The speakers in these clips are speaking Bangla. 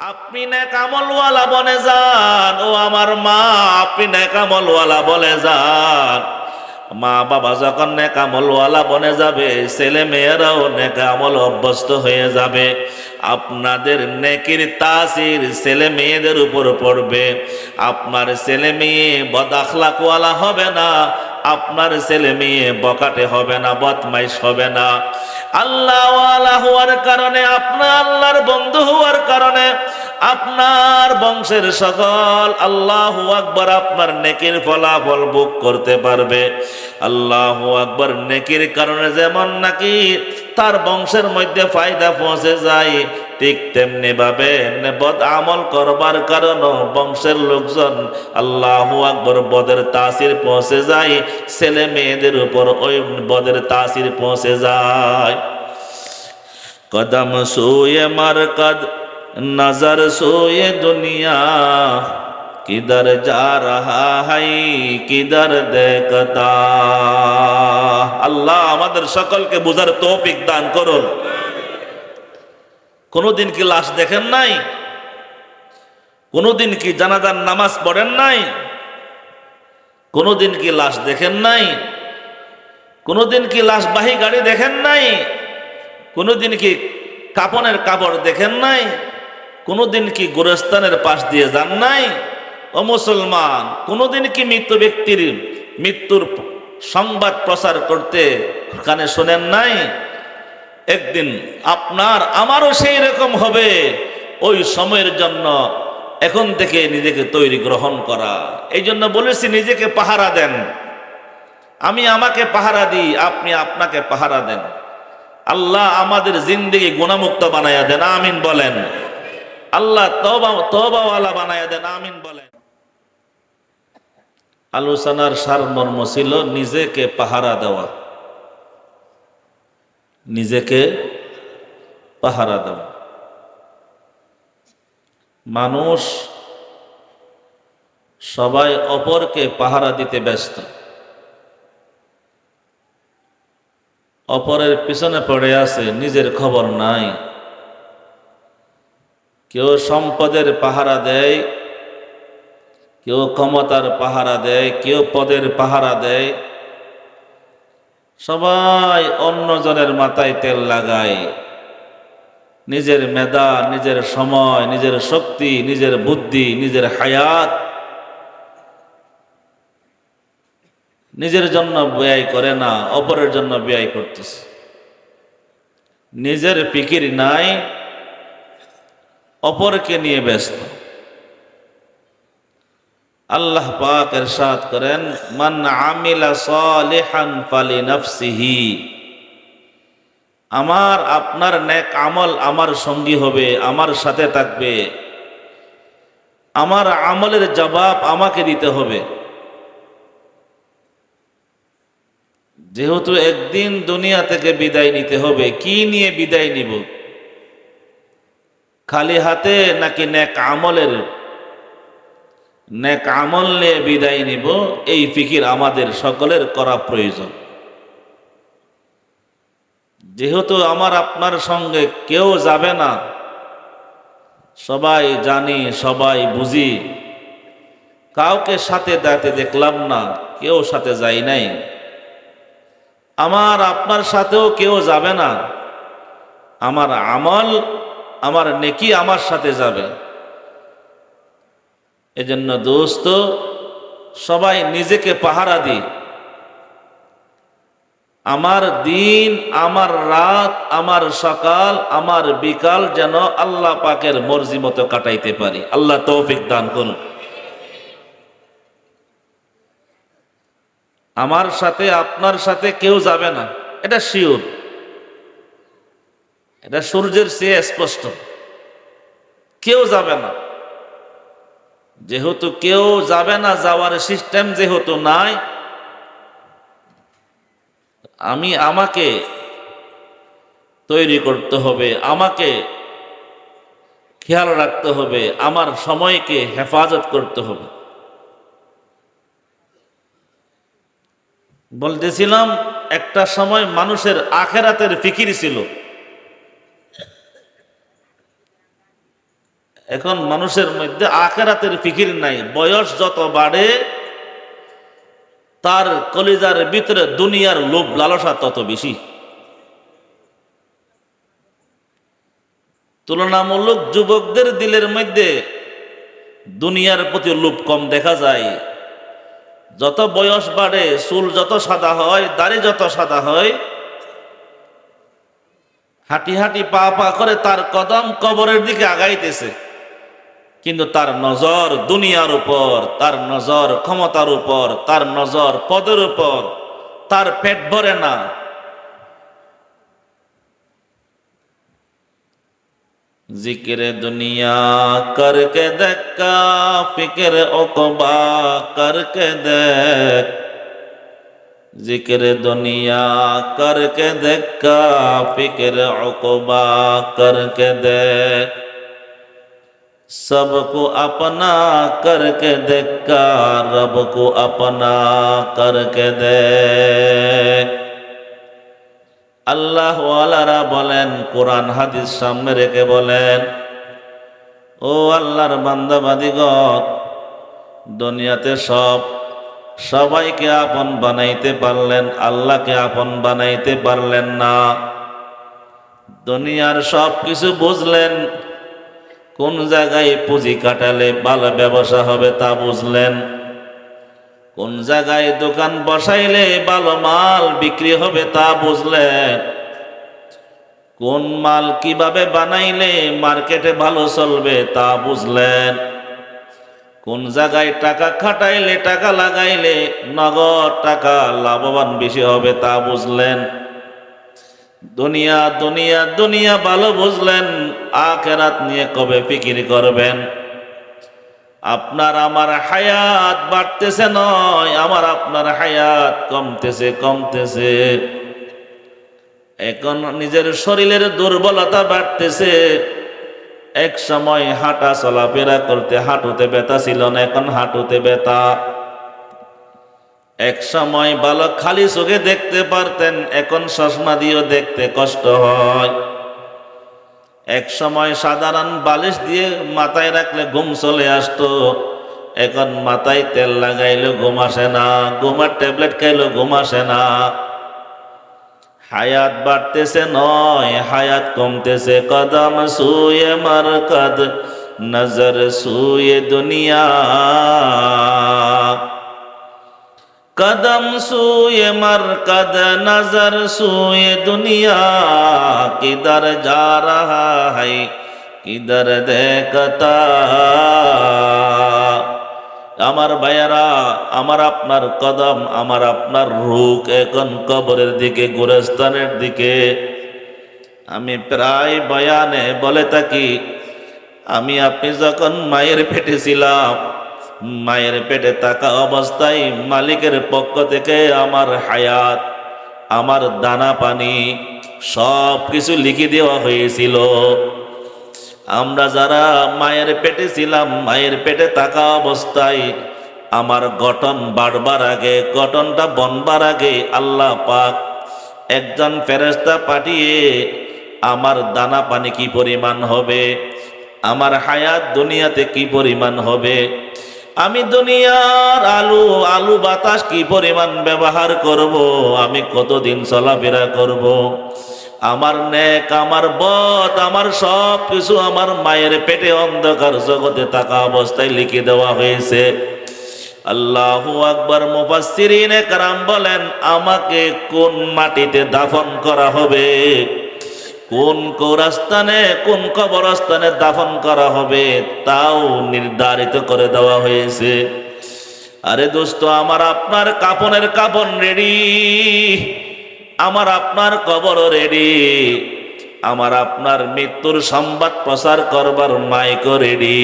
আপনি নেকামলওয়ালা বনে যান। ও আমার মা, আপনি নেকামলওয়ালা বলে যান। মা বাবা যখন নেকামলওয়ালা বনে যাবে, ছেলে মেয়েরাও নেকামল অভ্যস্ত হয়ে যাবে। আপনাদের নেকির তাসির ছেলে মেয়েদের উপর পড়বে। আপনার ছেলে মেয়ে বদাখলাকওয়ালা হবে না। আপনার ছেলে মেয়ে বকাটে হবে না, বদমাইশ হবে না। আল্লাহওয়ালা হওয়ার কারণে, আপনার আল্লাহর বন্ধু হওয়ার কারণে, আপনার বংশের সকল আল্লাহ আকবর আপনার নেকির ফলাফল ভোগ করতে পারবে। আল্লাহ আকবর নেকির কারণে যেমন নাকি তার বংশের মধ্যে ফায়দা পৌঁছে যায় ঠিক তেমনি ভাবে বদ আমল করবার কারণে বংশের লোকজন আল্লাহ আকবর বদের তাসির পৌঁছে যায়, ছেলে মেয়েদের উপর ওই বদের তাসির পৌঁছে যায়। কদম সোয়ে মারকদ, নজর সোয়ে দুনিয়া কিধর যা রহা হাই কিধর দেখতা। আল্লাহ আমাদের সকলকে বুঝার তৌফিক দান করুন। কোনোদিন কি লাশ দেখেন নাই? কোনোদিন কি জানাজার নামাজ পড়েন নাই? কোনোদিন কি লাশ দেখেন নাই? কোনোদিন কি লাশবাহী গাড়ি দেখেন নাই? কোনোদিন কি কাপনের কাপড় দেখেন নাই? কোনোদিন কি গোরস্থানের পাশ দিয়ে যান নাই? ও মুসলমান, কোনোদিন কি মৃত্যু ব্যক্তির মৃত্যুর সংবাদ প্রচার করতে কানে শোনেন নাই? একদিন আপনার আমারও সেই রকম হবে। ওই সময়ের জন্য এখন থেকে নিজেকে তৈরি গ্রহণ করা। এই জন্য বলেছি, নিজেকে পাহারা দেন। আমি আমাকে পাহারা দিই, আপনি আপনাকে পাহারা দেন। আল্লাহ আমাদের জিন্দিগি গুণামুক্ত বানাইয়া দেন, আমিন বলেন। আল্লাহ তবা তবাওয়ালা বানাইয়া দেন, আমিন বলেন। আলোচনার সারমর্ম ছিল নিজেকে পাহারা দেওয়া। নিজেকে পাহারা দাও। মানুষ সবাই অপরকে পাহারা দিতে ব্যস্ত। অপরের পিছনে পড়ে আছে, নিজের খবর নাই। কেউ সম্পদের পাহারা দেয়, কেউ ক্ষমতার পাহারা দেয়, কেউ পদের পাহারা দেয়। সবাই অন্যজনের মাথায় তেল লাগায়। নিজের মেধা, নিজের সময়, নিজের শক্তি, নিজের বুদ্ধি, নিজের হায়াত নিজের জন্য ব্যয় করে না, অপরের জন্য ব্যয় করতেছে। নিজের পিকির নাই, অপরকে নিয়ে ব্যস্ত। আল্লাহ পাক এরশাদ করেন, মান আমিলা সালিহান ফালি নাফসিহি আমার, আপনার নেক আমল আমার সঙ্গী হবে, আমার সাথে থাকবে। আমার আমলের জবাব আমাকে দিতে হবে। যেহেতু একদিন দুনিয়া থেকে বিদায় নিতে হবে, কি নিয়ে বিদায় নিব? খালি হাতে নাকি নেক আমলের নেক আমল নিয়ে বিদায় নিব, এই ফিকির আমাদের সকলের করা প্রয়োজন। যেহেতু আমার আপনার সঙ্গে কেউ যাবে না, সবাই জানি, সবাই বুঝি, কাউকে সাথে দাঁতে দেখলাম না, কেউ সাথে যাই নাই। আমার আপনার সাথেও কেউ যাবে না, আমার আমল, আমার নেকি আমার সাথে যাবে। এজন্য দোস্ত, সবাই নিজেকে পাহারা দিই আমার দিন, আমার রাত, আমার সকাল, আমার বিকাল যেন আল্লাহ পাকের মর্জি মতো কাটাইতে পারি। আল্লাহ তৌফিক দান করুন। আমার সাথে, আপনার সাথে কেউ যাবে না। এটা শিওর। এটা সূর্যের চেয়ে স্পষ্ট। কেউ যাবে না। যেহেতু কেউ যাবে না যাওয়ার সিস্টেম যেহেতু নাই, আমি আমাকে তৈরি করতে হবে, আমাকে খেয়াল রাখতে হবে, আমার সময়কে হেফাজত করতে হবে। বলতেছিলাম, একটা সময় মানুষের আখেরাতের ফিকির ছিল। এখন মানুষের মধ্যে আখেরাতের ফিকির নাই। বয়স যত বাড়ে, তার কলিজার ভিতরে দুনিয়ার লোভ লালসা তত বেশি। তুলনামূলক যুবকদের দিলের মধ্যে দুনিয়ার প্রতি লোভ কম দেখা যায়। যত বয়স বাড়ে, চুল যত সাদা হয়, দাড়ি যত সাদা হয়, হাঁটি হাঁটি পা পা করে তার কদম কবরের দিকে আগাইতেছে। কিন্তু তার নজর দুনিয়ার উপর, তার নজর ক্ষমতার উপর, তার নজর পদের উপর, তার পেট ভরে না। জিকিরে দুনিয়া করকে দেখা, ফিকির অকবা করকে দেখ। জিকিরে দুনিয়া করকে দেখা, ফিকির অকবা করকে দেখ। سب کو اپنا کر کے دیکھا رب کو اپنا کر کے دے আল্লাহ ওয়ালারা বলেন কোরআন হাদিস সামনে রেখে বলেন ও আল্লাহর বান্দাবাদিগণ দুনিয়াতে সব সবাইকে আপন বানাইতে পারলেন আল্লাহকে আপন বানাইতে পারলেন না দুনিয়ার সব কিছু বুঝলেন কোন জায়গায় পুঁজি কাটালে ভালো ব্যবসা হবে তা বুঝলেন? কোন জায়গায় দোকান বসাইলে ভালো মাল বিক্রি হবে তা বুঝলেন? কোন মাল কীভাবে বানাইলে মার্কেটে ভালো চলবে তা বুঝলেন? কোন জায়গায় টাকা খাটাইলে, টাকা লাগাইলে নগদ টাকা লাভবান বেশি হবে তা বুঝলেন? দুনিয়া দুনিয়া দুনিয়া ভালো বুঝলেন, আখেরাত নিয়ে কবে ফিকির করবেন? আপনার আমার হায়াত বাড়তেছে নয়, আমার আপনার হায়াত কমতেছে কমতেছে। এখন নিজের শরীরের দুর্বলতা বাড়তেছে। এক সময় হাঁটা চলাফেরা করতে হাঁটুতে ব্যথা ছিল না, এখন হাঁটুতে ব্যথা। এক সময় বালক খালি চোখে দেখতে পারতেন, এখন চশমা দিয়েও দেখতে কষ্ট হয়। এক সময় সাধারণ বালিশ দিয়ে মাথায় রাখলে ঘুম চলে আসতো, এখন মাথায় তেল লাগাইলেও ঘুম আসে না, ঘুমার ট্যাবলেট খাইলেও ঘুম আসে না। হায়াত বাড়তেছে নয়, হায়াত কমতেছে, কদম সুয়ে মারকদ নজর সুয়ে দুনিয়া। قدم سوئے مرکد نظر سوئے دنیا کدھر جا رہا ہے کدھر দেখতা। আমার ভাইয়ারা, আমার আপনার কদম, আমার আপনার রুখ এখন কবরের দিকে, গোরস্থানের দিকে। আমি প্রায় বয়ানে বলে থাকি, আমি আপনি যখন মায়ের ফেটেছিলাম মায়ের পেটে থাকা অবস্থায় মালিকের পক্ষ থেকে আমার হায়াত, আমার দানা পানি সব কিছু লিখে দেওয়া হয়েছিল। আমরা যারা মায়ের পেটে ছিলাম, মায়ের পেটে থাকা অবস্থায় আমার গঠন বাড়বার আগে, গঠনটা বনবার আগে আল্লাহ পাক একজন ফেরেস্তা পাঠিয়ে আমার দানা পানি কি পরিমাণ হবে, আমার হায়াত দুনিয়াতে কি পরিমাণ হবে আমি দুনিয়ার আলু আলু বাতাস কি পরিমাণ ব্যবহার করব? আমি কতদিন চলাফেরা করব। আমার নেক, আমার বদ, আমার সব কিছু আমার মায়ের পেটে অন্ধকার জগতে থাকা অবস্থায় লিখে দেওয়া হয়েছে। আল্লাহ আকবর মুফাসসিরিনে কারাম বলেন, আমাকে কোন মাটিতে দাফন করা হবে? কোন কৌরাস্থানে কোন কবরস্থানে দাফন করা হবে তাও নির্ধারিত করে দেওয়া হয়েছে। আরে দোস্ত, আমার আপনার কাপনের কাপন রেডি। আমার আপনার কবরও রেডি। আমার আপনার মৃত্যুর সংবাদ প্রচার করবার মাইকও রেডি।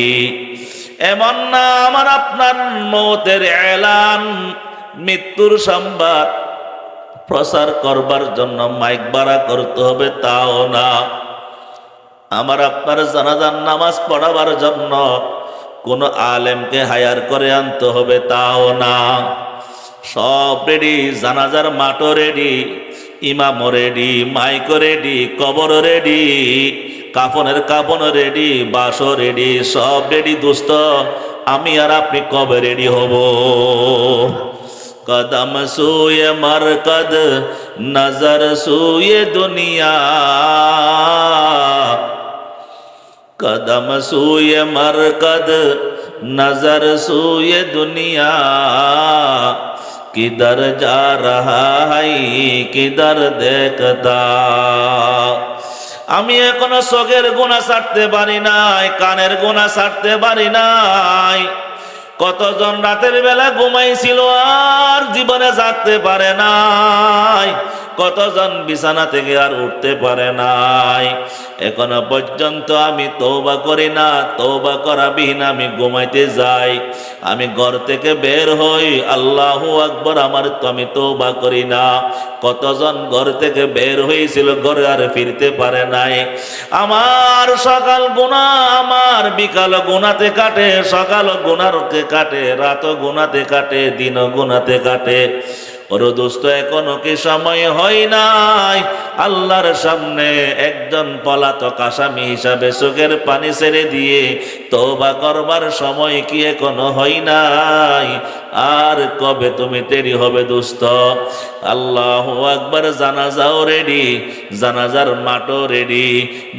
এমন না, আমার আপনার মৌতের এলান, মৃত্যুর সংবাদ প্রচার করবার জন্য মাইক বাড়া করতে হবে, তাও না। আমার আপনার জানাজান নামাজ পড়াবার জন্য কোন আলেমকে হায়ার করে আনতে হবে, তাও না। সব রেডি, জানাজার মাঠও রেডি ইমাম রেডি মাইক রেডি কবর রেডি, কাফনের কাফন রেডি বাস রেডি, সব রেডি, দোস্ত। আমি আর আপনি কবে রেডি হব? কদম সুয়ে মরকদ নজর সুয়ে দুনিয়া কদম সুয়ে মরকদ নজর সুয়ে দুনিয়া কিদর যা রাই কিদর দেখদা আমি এখনও শোকের গুণা ছাড়তে পারি নাই, কানের গুণা সারতে পারি নাই। কতজন রাতের বেলা ঘুমাইছিল আর জীবনে জাগতে পারে নাই? কতজন বিছানা থেকে আর উঠতে পারে নাই? এখনও পর্যন্ত আমি তৌবা করি না তৌবা করাবিহীন আমি ঘুমাইতে যাই। আমি ঘর থেকে বের হই, আল্লাহ আকবর আমার তো আমি তৌবা করি না। কতজন ঘর থেকে বের হয়েছিল ঘরে আর ফিরতে পারে নাই। আমার সকাল গুণা আমার, বিকাল গুণাতে কাটে, সকাল গুণারকে কাটে, রাত গুণাতে কাটে, দিন গুণাতে কাটে। ওর দোস্ত, এখনও কি সময় হয় নাই? আল্লাহর সামনে একজন পলাতক আসামি হিসাবে চোখের পানি ছেড়ে দিয়ে তওবা করবার সময় কি এখনও হয় নাই? আর কবে তুমি তেরি হবে দোস্ত আল্লাহ একবার জানাজাও রেডি জানাজার মাটো রেডি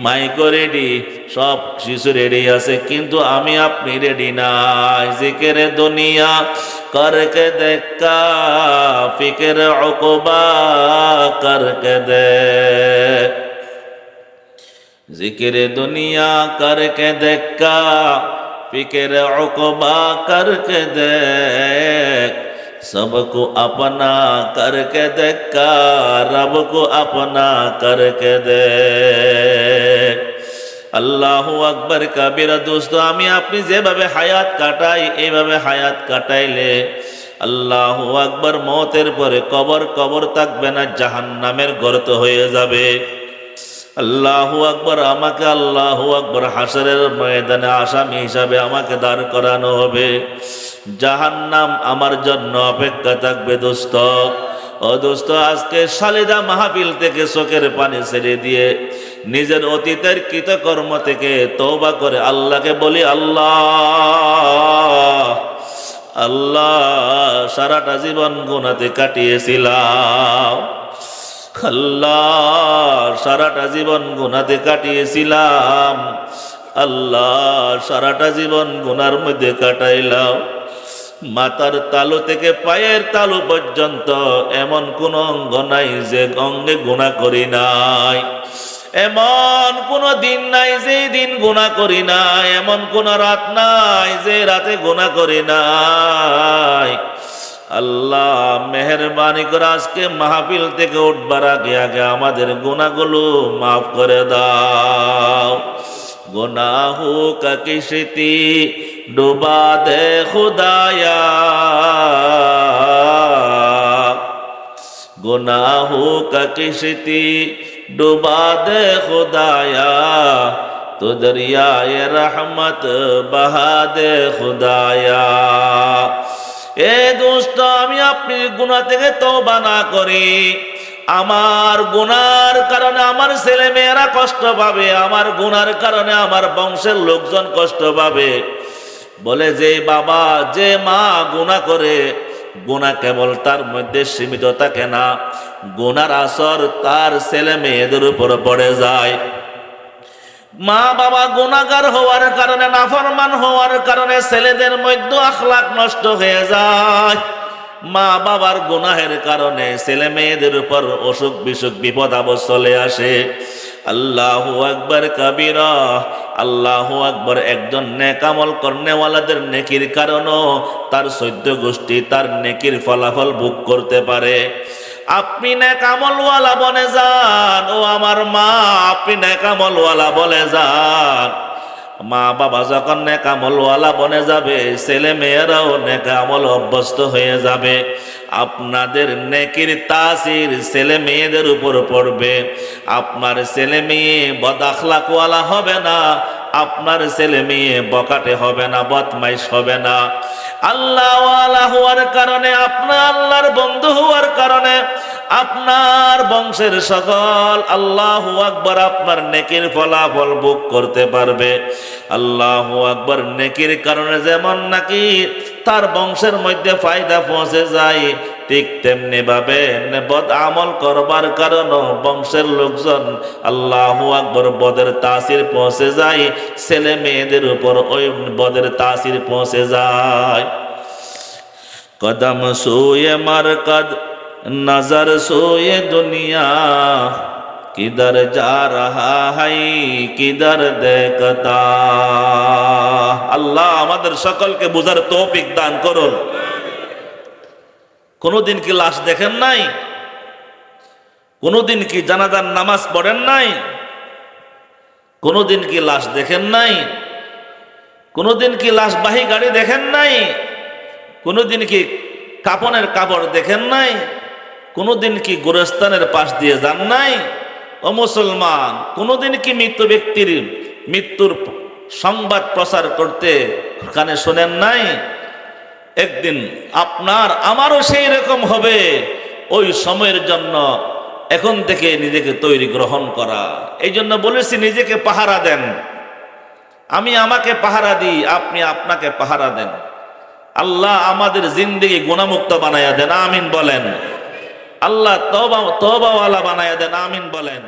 মাইকো রেডি সব শিশু রেডি আছে, কিন্তু আমি আপনি রেডি নাই। জিকেরে দুনিয়া করকে দেখা, ফিকের অকবা করকে দে জিকিরে দুনিয়া করকে দেখা, ফিকের অকবা করকে দে सबको अपना करके देखा रब को अपना करके दे আল্লাহ আকবর কাবিরা দোস্ত আমি আপনি যেভাবে হায়াত কাটাই এইভাবে হায়াত কাটাইলে আল্লাহ আকবর মতের পরে কবর কবর থাকবে না জাহান নামের গর্ত হয়ে যাবে আল্লাহ আকবর আমাকে আল্লাহ আকবর হাসরের ময়দানে আসামি হিসাবে আমাকে দাঁড় করানো হবে জাহান নাম আমার জন্য অপেক্ষা থাকবে, দোস্ত। ও দোস্ত, আজকে শালিদা মাহফিল থেকে চোখের পানি ছেড়ে দিয়ে নিজের অতীতের কৃতকর্ম থেকে তৌবা করে আল্লাহকে বলি, আল্লাহ আল্লাহ, সারাটা জীবন গুনাতে কাটিয়েছিলাম। আল্লাহ, সারাটা জীবন গুনাতে কাটিয়েছিলাম। আল্লাহ, সারাটা জীবন গুনার মধ্যে কাটাইলাম। মাথার তালু থেকে পায়ের তালু পর্যন্ত এমন কোন অঙ্গ নাই যে অঙ্গে গুণা করি নাই। এমন কোন দিন নাই যে দিন গুণা করি নাই। এমন কোন রাত নাই যে রাতে গুণা করি নাই। আল্লাহ মেহরবানি করে আজকে মাহফিল থেকে উঠবার আগে আগে আমাদের গুণাগুলো মাফ করে দাও। গুনাহু কাকিশতি ডুবা দে খুদায়া। গুনাহু কাকিশতি ডুবা দে খুদায়া। تو دریائے رحمت بہا دے خدایا এ দোস্ত আমি আপনি গুণা থেকে তো বানা করি। আমার গুনার কারণে আমার ছেলে মেয়েরা কষ্ট পাবে, আমার গুনার কারণে আমার বংশের লোকজন কষ্ট পাবে। বলে যে বাবা, যে মা গুণা করে গুণা কেবল তার মধ্যে সীমিত থাকে না। গুনার আসর তার ছেলে মেয়েদের উপর পড়ে যায়। মা বাবা গুণাগার হওয়ার কারণে, নাফরমান হওয়ার কারণে ছেলেদের মধ্যে আখলাক নষ্ট হয়ে যায়। মা বাবার গুনাহের কারণে ছেলে মেয়েদের উপর অসুখ বিসুখ বিপদ আপদ চলে আসে। আল্লাহ আকবর কাবিরা, আল্লাহ আকবর একজন নেকামল কর্নেওয়ালাদের নেকির কারণও তার সৈদ্য গোষ্ঠী তার নেকির ফলাফল ভোগ করতে পারে। আপনি নেকামলওয়ালা বনে যান, ও আমার মা, আপনি নেকামলওয়ালা বলে যান। মা বাবা যখন নেকামলওয়ালা বনে যাবে, ছেলে মেয়েরাও নেকামল অভ্যস্ত হয়ে যাবে। আপনাদের নেকির তাসির ছেলে মেয়েদের উপর পড়বে। আপনার ছেলে মেয়ে বদাখলাকওয়ালা হবে না আপনার ছেলে মেয়ে বকাটে হবে না, বদমাইশ হবে না। আল্লাহ হওয়ার কারণে, আপনার আল্লাহর বন্ধু হওয়ার কারণে, আপনার বংশের সকল আল্লাহ আকবর আপনার নেকির ফলাফল ভোগ করতে পারবে। আল্লাহ আকবর নেকির কারণে যেমন নাকি তার বংশের মধ্যে ফায়দা পৌঁছে যায় ঠিক তেমনি ভাবে বদ আমল করবার কারণে বংশের লোকজন আল্লাহ আকবর বদের তাসির পৌঁছে যায়, ছেলে মেয়েদের উপর ওই বদের তাসির পৌঁছে যায়। কদম সোয়ে মারকদ, নজর সোয়ে দুনিয়া কিধর যা রহা হাই কিধর দেখতা। আল্লাহ আমাদের সকলকে বুঝার তৌফিক দান করুন। কোনোদিন কি লাশ দেখেন নাই? কোনোদিন কি জানাজার নামাজ পড়েন নাই? কোনোদিন কি লাশ দেখেন নাই? কোনোদিন কি লাশবাহী গাড়ি দেখেন নাই? কোনোদিন কি কাপনের কাপড় দেখেন নাই? কোনোদিন কি গোরস্থানের পাশ দিয়ে যান নাই? ও মুসলমান, কোনোদিন কি মৃত ব্যক্তির মৃত্যুর সংবাদ প্রচার করতে কানে শোনেন নাই? একদিন আপনার আমারও সেই রকম হবে। ওই সময়ের জন্য এখন থেকে নিজেকে তৈরি গ্রহণ করা। এই জন্য বলেছি, নিজেকে পাহারা দেন। আমি আমাকে পাহারা দিই, আপনি আপনাকে পাহারা দেন। আল্লাহ আমাদের জিন্দিগি গুণামুক্ত বানায়া দেন, আমিন বলেন। আল্লাহ তবা তবাওয়ালা বানায়া দেন, আমিন বলেন।